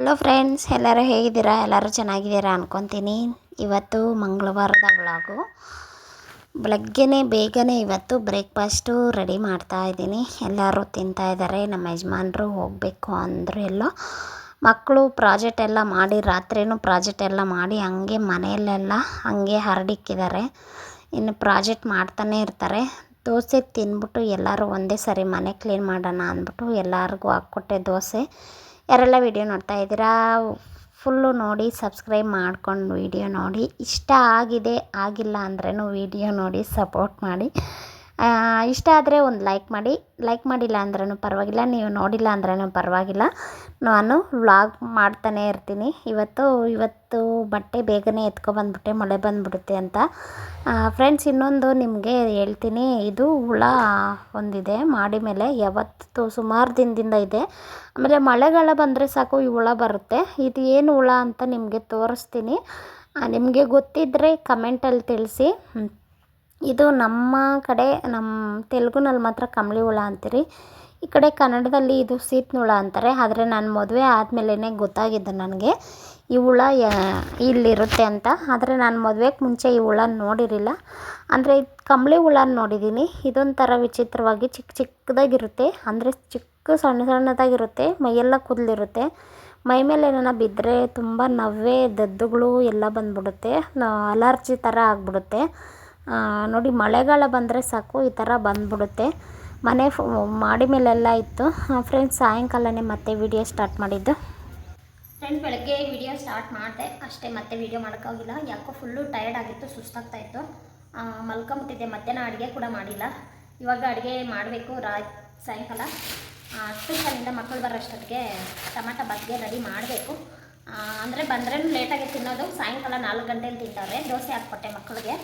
Hello friends ಎಲ್ಲರೂ ಹೇಗಿದ್ದೀರಾ? ಎಲ್ಲರೂ ಚೆನ್ನಾಗಿದ್ದೀರಾ ಅನ್ಕೊತೀನಿ. ಇವತ್ತು ಮಂಗಳವಾರದ ಬ್ಲಾಗು ಬೆಳಗ್ಗೆನೇ, ಬೇಗನೆ ಇವತ್ತು ಬ್ರೇಕ್ಫಾಸ್ಟು ರೆಡಿ ಮಾಡ್ತಾ ಇದ್ದೀನಿ. ಎಲ್ಲರೂ ತಿಂತಾ ಇದ್ದಾರೆ. ನಮ್ಮ ಯಜಮಾನರು ಹೋಗಬೇಕು ಅಂದರು ಎಲ್ಲೋ. ಮಕ್ಕಳು ಪ್ರಾಜೆಕ್ಟ್ ಎಲ್ಲ ಮಾಡಿ, ರಾತ್ರಿನೂ ಪ್ರಾಜೆಕ್ಟ್ ಎಲ್ಲ ಮಾಡಿ ಹಂಗೆ ಮನೆಯಲ್ಲೆಲ್ಲ ಹಂಗೆ ಹರಡಿಕ್ಕಿದ್ದಾರೆ. ಇನ್ನು ಪ್ರಾಜೆಕ್ಟ್ ಮಾಡ್ತಾನೆ ಇರ್ತಾರೆ. ದೋಸೆ ತಿನ್ಬಿಟ್ಟು ಎಲ್ಲರೂ ಒಂದೇ ಸರಿ ಮನೆ ಕ್ಲೀನ್ ಮಾಡೋಣ ಅಂದ್ಬಿಟ್ಟು ಎಲ್ಲರಿಗೂ ಹಾಕ್ಕೊಟ್ಟೆ ದೋಸೆ. ಯಾರೆಲ್ಲ ವಿಡಿಯೋ ನೋಡ್ತಾ ಇದ್ದೀರಾ, ಫುಲ್ಲು ನೋಡಿ, ಸಬ್ಸ್ಕ್ರೈಬ್ ಮಾಡ್ಕೊಂಡು ವಿಡಿಯೋ ನೋಡಿ. ಇಷ್ಟ ಆಗಿದೆ, ಆಗಿಲ್ಲ ಅಂದ್ರೂ ವಿಡಿಯೋ ನೋಡಿ, ಸಪೋರ್ಟ್ ಮಾಡಿ. ಇಷ್ಟ ಆದರೆ ಒಂದು ಲೈಕ್ ಮಾಡಿ. ಲೈಕ್ ಮಾಡಿಲ್ಲ ಅಂದ್ರೂ ಪರವಾಗಿಲ್ಲ. ನೀವು ನೋಡಿಲ್ಲ ಅಂದ್ರೂ ಪರವಾಗಿಲ್ಲ. ನಾನು ವ್ಲಾಗ್ ಮಾಡ್ತಾನೆ ಇರ್ತೀನಿ. ಇವತ್ತು ಇವತ್ತು ಬಟ್ಟೆ ಬೇಗನೆ ಎತ್ಕೊಬಂದ್ಬಿಟ್ಟೆ, ಮಳೆ ಬಂದ್ಬಿಡುತ್ತೆ ಅಂತ. ಫ್ರೆಂಡ್ಸ್ ಇನ್ನೊಂದು ನಿಮಗೆ ಹೇಳ್ತೀನಿ. ಇದು ಹುಳ ಒಂದಿದೆ. ಮಾಡಿ ಮೇಲೆ ಯಾವತ್ತು ಸುಮಾರು ದಿನದಿಂದ ಇದೆ. ಆಮೇಲೆ ಮಳೆಗಾಲ ಬಂದರೆ ಸಾಕು, ಈ ಹುಳ ಬರುತ್ತೆ. ಇದು ಏನು ಹುಳ ಅಂತ ನಿಮಗೆ ತೋರಿಸ್ತೀನಿ. ನಿಮಗೆ ಗೊತ್ತಿದ್ದರೆ ಕಮೆಂಟಲ್ಲಿ ತಿಳಿಸಿ. ಇದು ನಮ್ಮ ಕಡೆ, ನಮ್ಮ ತೆಲುಗುನಲ್ಲಿ ಮಾತ್ರ ಕಂಬಳಿ ಹುಳ ಅಂತೀರಿ. ಈ ಕಡೆ ಕನ್ನಡದಲ್ಲಿ ಇದು ಸೀತ್ನ ಹುಳ ಅಂತಾರೆ. ಆದರೆ ನಾನು ಮದುವೆ ಆದಮೇಲೆ ಗೊತ್ತಾಗಿದ್ದು ನನಗೆ. ಈ ಹುಳ ಇಲ್ಲಿರುತ್ತೆ ಅಂತ. ಆದರೆ ನಾನು ಮದುವೆಗೆ ಮುಂಚೆ ಈ ಹುಳ ನೋಡಿರಲಿಲ್ಲ. ಅಂದರೆ ಕಂಬಳಿ ಹುಳ ನೋಡಿದ್ದೀನಿ ಇದೊಂಥರ ವಿಚಿತ್ರವಾಗಿ ಚಿಕ್ಕ ಚಿಕ್ಕದಾಗಿರುತ್ತೆ. ಅಂದರೆ ಚಿಕ್ಕ ಸಣ್ಣ ಸಣ್ಣದಾಗಿರುತ್ತೆ. ಮೈಯೆಲ್ಲ ಕೂದಲಿರುತ್ತೆ. ಮೈ ಮೇಲೆ ಏನಾರ ಬಿದ್ದರೆ ತುಂಬ ನವ್ವೆ, ದದ್ದುಗಳು ಎಲ್ಲ ಬಂದ್ಬಿಡುತ್ತೆ. ಅಲರ್ಜಿ ಥರ ಆಗಿಬಿಡುತ್ತೆ. ನೋಡಿ ಮಳೆಗಾಲ ಬಂದರೆ ಸಾಕು, ಈ ಥರ ಬಂದ್ಬಿಡುತ್ತೆ. ಮನೆ ಮಾಡಿ ಮೇಲೆಲ್ಲ ಇತ್ತು. ಫ್ರೆಂಡ್ಸ್ ಸಾಯಂಕಾಲನೇ ಮತ್ತೆ ವಿಡಿಯೋ ಸ್ಟಾರ್ಟ್ ಮಾಡಿದ್ದು. ಫ್ರೆಂಡ್ ಬೆಳಗ್ಗೆ ವಿಡಿಯೋ ಸ್ಟಾರ್ಟ್ ಮಾಡಿದೆ. ಅಷ್ಟೇ ಮತ್ತೆ ವಿಡಿಯೋ ಮಾಡೋಕ್ಕಾಗಿಲ್ಲ ಯಾಕೋ ಫುಲ್ಲು ಟಯರ್ಡ್ ಆಗಿತ್ತು, ಸುಸ್ತಾಗ್ತಾ ಇತ್ತು. ಮಲ್ಕೊಂಬಿಟ್ಟಿದ್ದೆ. ಮಧ್ಯಾಹ್ನ ಅಡುಗೆ ಕೂಡ ಮಾಡಿಲ್ಲ. ಇವಾಗ ಅಡುಗೆ ಮಾಡಬೇಕು, ರಾ, ಸಾಯಂಕಾಲ. ಟ್ಯೂಷನಿಂದ ಮಕ್ಕಳು ಬರೋಷ್ಟೊತ್ತಿಗೆ ಟಮಾಟ ಬಗ್ಗೆ ರೆಡಿ ಮಾಡಬೇಕು. ಅಂದರೆ ಬಂದ್ರೂ ಲೇಟಾಗಿ ತಿನ್ನೋದು, ಸಾಯಂಕಾಲ ನಾಲ್ಕು ಗಂಟೆಲಿ ತಿಂತಾರೆ ದೋಸೆ ಹಾಕ್ಕೊಟ್ಟೆ ಮಕ್ಕಳಿಗೆ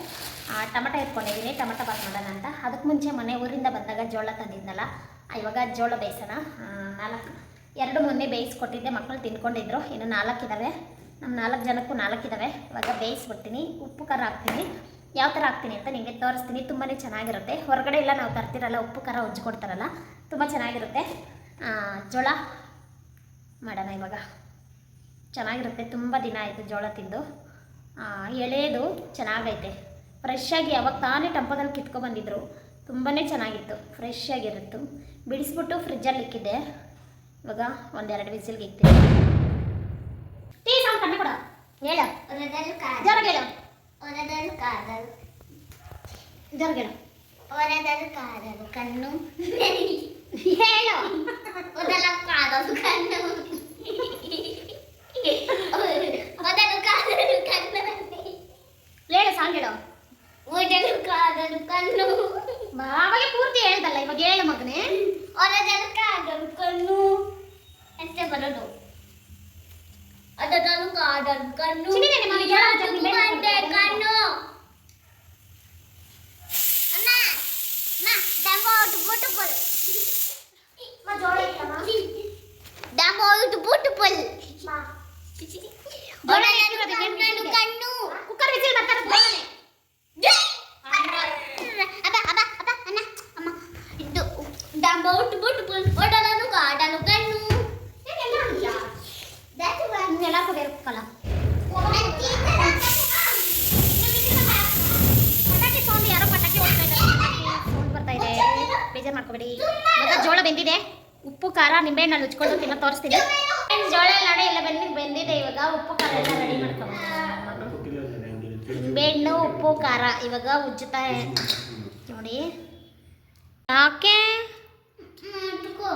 ಟಮಟ ಇಟ್ಕೊಂಡಿದ್ದೀನಿ ಟಮಟ ಬಾತ್ ಮಾಡೋಣ ಅಂತ. ಅದಕ್ಕೆ ಮುಂಚೆ ಮನೆ ಊರಿಂದ ಬಂದಾಗ ಜೋಳ ತಂದಿದ್ನಲ್ಲ ಇವಾಗ ಜೋಳ ಬೇಯಿಸೋಣ. ನಾಲ್ಕು, ಎರಡು ಮೊನ್ನೆ ಬೇಯಿಸ್ಕೊಟ್ಟಿದ್ದೆ ಮಕ್ಕಳು ತಿನ್ಕೊಂಡಿದ್ರು. ಇನ್ನು ನಾಲ್ಕಿದ್ದಾವೆ ನಮ್ಮ ನಾಲ್ಕು ಜನಕ್ಕೂ ನಾಲ್ಕಿದ್ದಾವೆ ಇವಾಗ ಬೇಯಿಸ್ಬಿಡ್ತೀನಿ, ಉಪ್ಪು ಖಾರ ಹಾಕ್ತೀನಿ. ಯಾವ ಥರ ಹಾಕ್ತೀನಿ ಅಂತ ನಿಮಗೆ ತೋರಿಸ್ತೀನಿ ತುಂಬಾ ಚೆನ್ನಾಗಿರುತ್ತೆ. ಹೊರಗಡೆ ಎಲ್ಲ ನಾವು ತರ್ತಿರಲ್ಲ, ಉಪ್ಪು ಖಾರ ಉಜ್ಜಿಕೊಡ್ತಾರಲ್ಲ, ತುಂಬ ಚೆನ್ನಾಗಿರುತ್ತೆ. ಜೋಳ ಮಾಡೋಣ ಇವಾಗ. ಚೆನ್ನಾಗಿರುತ್ತೆ. ತುಂಬ ದಿನ ಆಯಿತು ಜೋಳ ತಿಂದು. ಎಳೆಯೋದು ಎಳೆದು ಚೆನ್ನಾಗೈತೆ. ಫ್ರೆಶ್ ಆಗಿ ಯಾವಾಗ ತಾನೇ ಟಂಪದಲ್ಲಿ ಕಿತ್ಕೊಬಂದಿದ್ರು ತುಂಬಾ ಚೆನ್ನಾಗಿತ್ತು. ಫ್ರೆಶ್ ಆಗಿರುತ್ತು. ಬಿಡಿಸ್ಬಿಟ್ಟು ಫ್ರಿಜ್ಜಲ್ಲಿ ಇಕ್ಕಿದ್ದೆ. ಇವಾಗ ಒಂದೆರಡು ವಿಸಿಲ್ಗೆ ಇಕ್ತೀನಿ. ಟೀ ಸಾಂಗ್ ಕಣ್ಣು ಕೊಡ. ಹೇಳು. ಕಾದಲು ಒರದಲು ಕಣ್ಣು. ಹೇಳು. ಒದಲ ಕಾದಲು ಕಣ್ಣು ಒದಲು ಕಾದಲು ಕಣ್ಣು ಹೇಳು ಸಾಂಗ್ ಹೇಳು ಒದಲು ಕಾದಲು ಕಣ್ಣು. ಬಾವಾಗ ಪೂರ್ತಿ ಹೇಳ್ದಲ್ಲ ಇವಾಗ ಹೇಳು ಮಗನೇ. ಒರದಲು ಕಾದಲು ಕಣ್ಣು. ಅಷ್ಟೇ ಬರೋದು? ಒದಲು ಕಾದಲು ಕಣ್ಣು. ಚಿನ್ನಿದೆ ನಿಮ್ಮ ಮನೆಗೆ ಜೋಳ ಹಾಕಿ ನಿಂಬೆ ಹಣ್ಣು ಬಂದೆ ಕೊಡ್ತೀನಿ. ಕಣ್ಣು. ಅಮ್ಮ ಅಮ್ಮ ಡಂಬೋ ಔಟ್ ಬುಟ್ಟು ಪಲ್ ಬೇಜಾರು ಮಾಡ್ಕೋಬೇಡಿ. ಮತ್ತೆ ಜೋಳ ಬೆಂದಿದೆ. ಉಪ್ಪು, ಖಾರ, ನಿಂಬೆಹಣ್ಣಲ್ಲಿ ಉಚ್ಕೊಂಡು ತಿನ್ನೋ ತೋರಿಸ್ತೀನಿ. ಜೋಳ ಎಲ್ಲ ಎಲ್ಲ ಇಲ್ಲ ಬೆಂದಿದೆ. ಇವಾಗ ಉಪ್ಪು, ಖಾರ ಎಲ್ಲ ರೆಡಿ ಮಾಡ್ಕೊಂಡು ನಿಂಬೆಹಣ್ಣು ಉಪ್ಪು ಖಾರ ಇವಾಗ ಉಜ್ಜುತ್ತಾ ನೋಡಿ. ಯಾಕೆ? ಇಟ್ಕೋ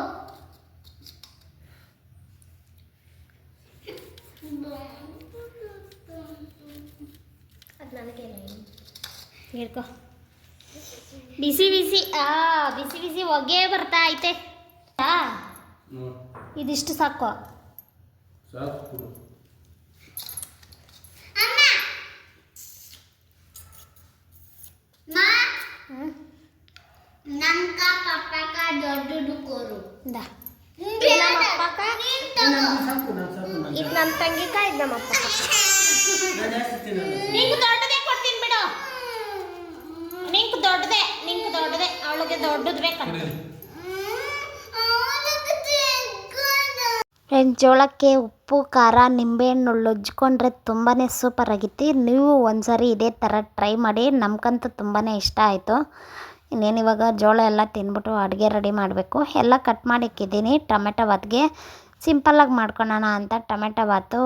ಅದು ನನಗೆ ಹೇಳ್ಕೊ. ಬಿಸಿ ಬಿಸಿ ಆ ಬಿಸಿ ಬಿಸಿ ಹೊಗೆ ಬರ್ತಾ ಐತೆ. ಆ, ಇದಿಷ್ಟು ಸಾಕು. ಇಂದ ನನ್ನ ತಂಗಿ. ಇದು ನಮ್ಮ ಅಪ್ಪ ನಿಂಗೆ ದೊಡ್ಡದೇ ಕೊಡ್ತೀನಿ ಬಿಡು. ನಿಂಗೆ ದೊಡ್ಡದೇ ನಿಂಗೆ ದೊಡ್ಡದೇ ಅವಳಿಗೆ ದೊಡ್ಡದು ಬೇಕಂತ. ಜೋಳಕ್ಕೆ ಉಪ್ಪು, ಖಾರ ನಿಂಬೆಹಣ್ಣು ಉಜ್ಕೊಂಡ್ರೆ ತುಂಬಾ ಸೂಪರ್ ಆಗಿತ್ತು. ನೀವು ಒಂದ್ಸರಿ ಇದೇ ಥರ ಟ್ರೈ ಮಾಡಿ, ನಮ್ಗಂತೂ ತುಂಬಾ ಇಷ್ಟ ಆಯಿತು. ಇನ್ನೇನು ಇವಾಗ ಜೋಳ ಎಲ್ಲ ತಿಂದ್ಬಿಟ್ಟು ಅಡುಗೆ ರೆಡಿ ಮಾಡಬೇಕು. ಎಲ್ಲ ಕಟ್ ಮಾಡಿಕ್ಕಿದ್ದೀನಿ. ಟೊಮೆಟೊ ಬಾತ್ಗೆ ಸಿಂಪಲ್ಲಾಗಿ ಮಾಡ್ಕೊಳ್ಳೋಣ ಅಂತ ಟೊಮೆಟೊ ಬಾತು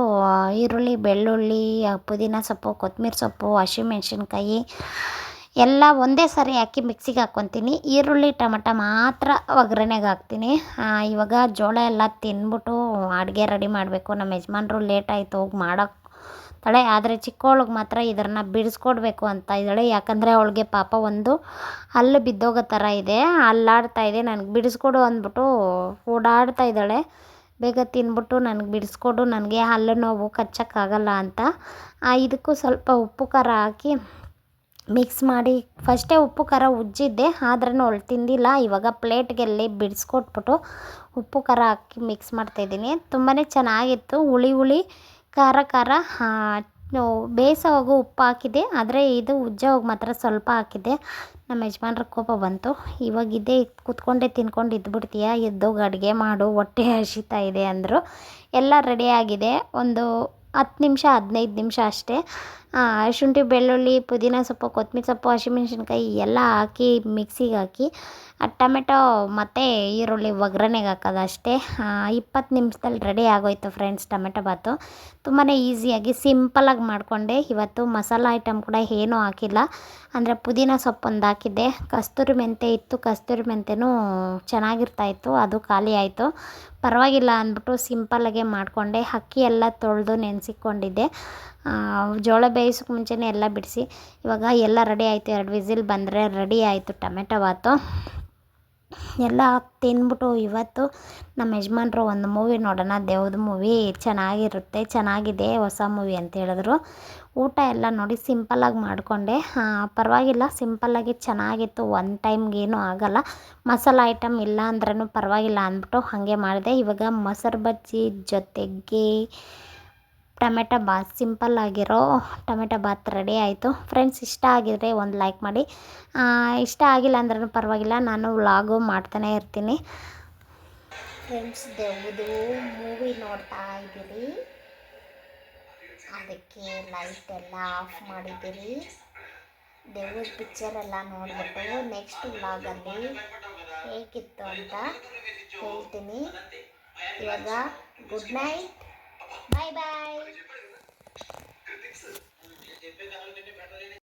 ಈರುಳ್ಳಿ, ಬೆಳ್ಳುಳ್ಳಿ, ಪುದೀನ ಸೊಪ್ಪು ಕೊತ್ತಂಬರಿ ಸೊಪ್ಪು, ಹಸಿಮೆಣ್ಸಿನ್ಕಾಯಿ ಎಲ್ಲ ಒಂದೇ ಸಾರಿ ಹಾಕಿ ಮಿಕ್ಸಿಗೆ ಹಾಕ್ಕೊತೀನಿ. ಈರುಳ್ಳಿ, ಟೊಮೆಟೊ ಮಾತ್ರ ಒಗ್ಗರಣೆಗೆ ಹಾಕ್ತೀನಿ. ಇವಾಗ ಜೋಳ ಎಲ್ಲ ತಿಂದ್ಬಿಟ್ಟು ಅಡುಗೆ ರೆಡಿ ಮಾಡಬೇಕು. ನಮ್ಮ ಯಜಮಾನ್ರು ಲೇಟ್ ಆಯಿತು, ಹೋಗಿ ಮಾಡೋಕ್ಕೆ ತಳೆ. ಆದರೆ ಚಿಕ್ಕವಳಿಗೆ ಮಾತ್ರ ಇದನ್ನು ಬಿಡಿಸ್ಕೊಡ್ಬೇಕು ಅಂತ ಇದ್ದಾಳೆ. ಯಾಕಂದರೆ ಅವಳಿಗೆ ಪಾಪ ಒಂದು ಹಲ್ಲು ಬಿದ್ದೋಗೋ ಥರ ಇದೆ. ಅಲ್ಲಾಡ್ತಾ ಇದೆ. ನನಗೆ ಬಿಡಿಸ್ಕೊಡು ಅಂದ್ಬಿಟ್ಟು ಓಡಾಡ್ತಾ ಇದ್ದಾಳೆ. ಬೇಗ ತಿಂದ್ಬಿಟ್ಟು ನನಗೆ ಬಿಡಿಸ್ಕೊಡು. ನನಗೆ ಹಲ್ಲು ನೋವು ಕಚ್ಚೋಕ್ಕಾಗಲ್ಲ ಅಂತ. ಇದಕ್ಕೂ ಸ್ವಲ್ಪ ಉಪ್ಪು ಖಾರ ಹಾಕಿ ಮಿಕ್ಸ್ ಮಾಡಿ. ಫಸ್ಟೇ ಉಪ್ಪು, ಖಾರ ಉಜ್ಜಿದ್ದೆ. ಆದ್ರೂ ಅವಳು ತಿಂದಿಲ್ಲ. ಇವಾಗ ಪ್ಲೇಟ್ಗೆಲ್ಲಿ ಬಿಡಿಸ್ಕೊಟ್ಬಿಟ್ಟು ಉಪ್ಪು, ಖಾರ ಹಾಕಿ ಮಿಕ್ಸ್ ಮಾಡ್ತಾಯಿದ್ದೀನಿ ತುಂಬಾ ಚೆನ್ನಾಗಿತ್ತು. ಹುಳಿ ಹುಳಿ, ಖಾರ ಖಾರ. ಬೇಯಿಸೋವಾಗೂ ಉಪ್ಪು ಹಾಕಿದೆ ಆದರೆ ಇದು ಉಜ್ಜೋವಾಗ ಮಾತ್ರ ಸ್ವಲ್ಪ ಹಾಕಿದ್ದೆ. ನಮ್ಮ ಯಜಮಾನ್ರ ಕೋಪ ಬಂತು. ಇವಾಗ ಇದೇ ಕೂತ್ಕೊಂಡೆ ತಿನ್ಕೊಂಡು ಇದ್ಬಿಡ್ತೀಯ? ಎದ್ದೋಗಿ ಅಡುಗೆ ಮಾಡು. ಹೊಟ್ಟೆ ಹಸಿತಾ ಇದೆ ಅಂದರು. ಎಲ್ಲ ರೆಡಿಯಾಗಿದೆ ಒಂದು ಹತ್ತು ನಿಮಿಷ, ಹದಿನೈದು ನಿಮಿಷ ಅಷ್ಟೇ. ಶುಂಠಿ ಬೆಳ್ಳುಳ್ಳಿ, ಪುದೀನ ಸೊಪ್ಪು, ಕೊತ್ತಂಬರಿ ಸೊಪ್ಪು, ಹಸಿಮೆಣ್ಸಿನ್ಕಾಯಿ ಎಲ್ಲ ಹಾಕಿ ಮಿಕ್ಸಿಗೆ ಹಾಕಿ ಟೊಮೆಟೊ ಮತ್ತು ಈರುಳ್ಳಿ ಒಗ್ಗರಣೆಗೆ ಹಾಕೋದು ಅಷ್ಟೇ. ಇಪ್ಪತ್ತು ನಿಮಿಷದಲ್ಲಿ ರೆಡಿ ಆಗೋಯ್ತು ಫ್ರೆಂಡ್ಸ್ ಟೊಮೆಟೊ ಬಾತು. ತುಂಬಾ ಈಸಿಯಾಗಿ ಸಿಂಪಲಾಗಿ ಮಾಡಿಕೊಂಡೆ. ಇವತ್ತು ಮಸಾಲ ಐಟಮ್ ಕೂಡ ಏನೂ ಹಾಕಿಲ್ಲ. ಅಂದರೆ ಪುದೀನ ಸೊಪ್ಪೊಂದು ಹಾಕಿದ್ದೆ. ಕಸ್ತೂರಿ ಮೆಂತೆ ಇತ್ತು. ಕಸ್ತೂರಿ ಮೆಂತೆನೂ ಚೆನ್ನಾಗಿರ್ತಾಯಿತ್ತು. ಅದು ಖಾಲಿ ಆಯಿತು. ಪರವಾಗಿಲ್ಲ ಅಂದ್ಬಿಟ್ಟು ಸಿಂಪಲ್ಲಾಗೆ ಮಾಡಿಕೊಂಡೆ. ಅಕ್ಕಿ ಎಲ್ಲ ತೊಳೆದು ನೆನೆಸಿಕೊಂಡಿದ್ದೆ. ಜೋಳ ಬೇಯಿಸೋಕೆ ಮುಂಚೆಯೇ ಎಲ್ಲ ಬಿಡಿಸಿ. ಇವಾಗ ಎಲ್ಲ ರೆಡಿ ಆಯಿತು, ಎರಡು ವಿಸಿಲ್ ಬಂದರೆ ರೆಡಿ ಆಯಿತು ಟೊಮೆಟೊ ಬಾತು. ಎಲ್ಲ ತಿಂದ್ಬಿಟ್ಟು ಇವತ್ತು ನಮ್ಮ ಯಜಮಾನ್ರು ಒಂದು ಮೂವಿ ನೋಡೋಣ, ದೇವ್ದ ಮೂವಿ. ಚೆನ್ನಾಗಿರುತ್ತೆ, ಚೆನ್ನಾಗಿದೆ, ಹೊಸ ಮೂವಿ ಅಂತ ಹೇಳಿದ್ರು. ಊಟ ಎಲ್ಲ ನೋಡಿ ಸಿಂಪಲ್ಲಾಗಿ ಮಾಡಿಕೊಂಡೆ. ಪರವಾಗಿಲ್ಲ ಸಿಂಪಲ್ಲಾಗಿ ಚೆನ್ನಾಗಿತ್ತು. ಒನ್ ಟೈಮ್ಗೇನು ಆಗಲ್ಲ. ಮಸಾಲೆ ಐಟಮ್ ಇಲ್ಲ ಅಂದ್ರೂ ಪರವಾಗಿಲ್ಲ ಅಂದ್ಬಿಟ್ಟು ಹಾಗೆ ಮಾಡಿದೆ. ಇವಾಗ ಮೊಸರು ಬಜ್ಜಿ ಜೊತೆಗೆ ಟೊಮೆಟೊ ಬಾತ್, ಸಿಂಪಲ್ ಆಗಿರೋ ಟೊಮೆಟೊ ಬಾತ್ ರೆಡಿ ಆಯಿತು. ಫ್ರೆಂಡ್ಸ್ ಇಷ್ಟ ಆಗಿದ್ರೆ ಒಂದು ಲೈಕ್ ಮಾಡಿ. ಇಷ್ಟ ಆಗಿಲ್ಲ ಅಂದ್ರೂ ಪರವಾಗಿಲ್ಲ, ನಾನು ವ್ಲಾಗು ಮಾಡ್ತಾನೆ ಇರ್ತೀನಿ. ಫ್ರೆಂಡ್ಸ್ ದೇವ್ದು ಮೂವಿ ನೋಡ್ತಾ ಇದ್ದೀರಿ. ಅದಕ್ಕೆ ಲೈಟ್ ಎಲ್ಲ ಆಫ್ ಮಾಡಿದ್ದೀರಿ. ದೇವ್ರ ಪಿಕ್ಚರ್ ಎಲ್ಲ ನೋಡಿಬಿಟ್ಟು ನೆಕ್ಸ್ಟ್ ವ್ಲಾಗಲ್ಲಿ ಹೇಗಿತ್ತು ಅಂತ ಹೇಳ್ತೀನಿ. ಇವಾಗ ಗುಡ್ ನೈಟ್ బాయ్ బాయ్